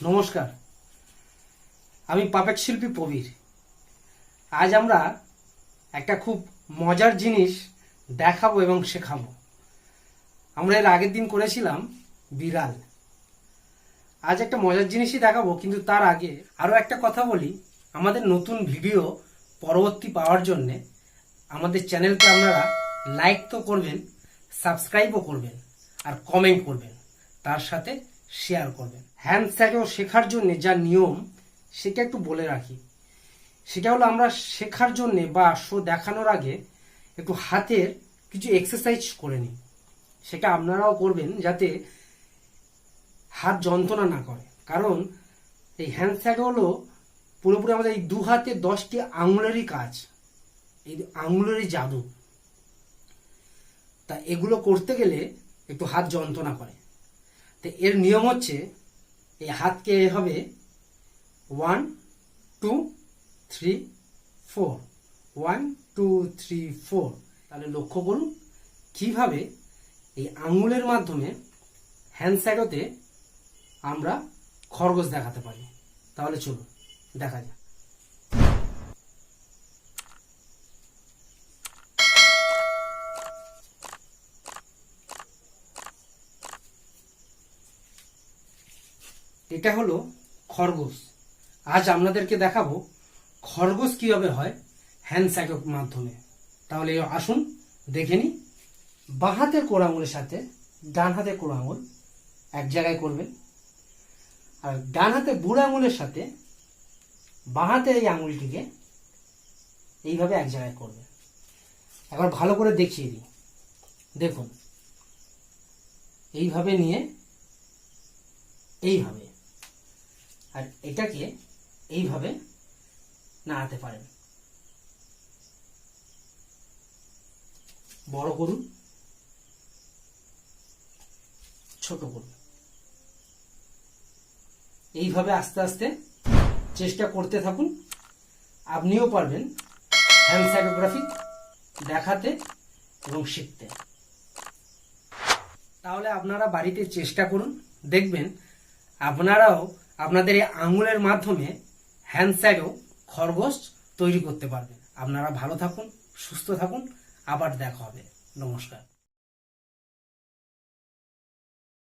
নমস্কার। আমি পাপেট শিল্পী প্রবীর। আজ আমরা একটা খুব মজার জিনিস দেখাবো এবং শেখাবো। আমরা এর আগের দিন করেছিলাম বিড়াল। আজ একটা মজার জিনিসই দেখাবো, কিন্তু তার আগে আরও একটা কথা বলি। আমাদের নতুন ভিডিও পরবর্তী পাওয়ার জন্যে আমাদের চ্যানেলকে আপনারা লাইক তো করবেন, সাবস্ক্রাইবও করবেন, আর কমেন্ট করবেন। তার সাথে শেয়ার করবেন। হ্যান্ড স্যাগেও শেখার জন্য যা নিয়ম, সেটা একটু বলে রাখি। সেটা হলো আমরা শেখার জন্য বা শো দেখানোর আগে একটু হাতের কিছু এক্সারসাইজ করে নিই। সেটা আপনারাও করবেন যাতে হাত যন্ত্রণা না করে। কারণ এই হ্যান্ড স্যাগ হলো পুরোপুরি আমাদের এই দু হাতে দশটি আঙুলেরই কাজ। এই আঙুলেরই জাদু। তা এগুলো করতে গেলে একটু হাত যন্ত্রণা করে। তো এর নিয়ম হচ্ছে, এই হাতকে এভাবে one two three four one two three four তাহলে লক্ষ্য করুন, কীভাবে এই আঙুলের মাধ্যমে হ্যান্ড স্যাডোতে আমরা খরগোশ দেখাতে পারি। তাহলে চলুন, দেখা যাক। এটা হলো খরগোশ। আজ আপনাদেরকে দেখাবো খরগোশ কীভাবে হয় হ্যান্ড স্যাকের মাধ্যমে। তাহলে আসুন, দেখে নিই। বাঁ হাতের কোড়া আঙুলের সাথে ডান হাতের কোড়া আঙুল এক জায়গায় করবেন। আর ডান হাতে বুড়ো আঙুলের সাথে বাঁ হাতের এই আঙুলটিকে এইভাবে এক জায়গায় করবেন। একবার ভালো করে দেখিয়ে দিই। দেখুন, এইভাবে নিয়ে, এইভাবে। আর এটাকে এইভাবে নাড়াতে পারেন। বড় করুন, ছোট করুন। এইভাবে আস্তে আস্তে চেষ্টা করতে থাকুন। আপনিও পারবেন হ্যান্ড সাইকোগ্রাফি দেখাতে এবং শিখতে। তাহলে আপনারা বাড়িতে চেষ্টা করুন, দেখবেন আপনারাও আপনাদের এই আঙুলের মাধ্যমে হ্যান্ড স্যাডও খরগোশ তৈরি করতে পারবেন। আপনারা ভালো থাকুন, সুস্থ থাকুন, আবার দেখা হবে। নমস্কার।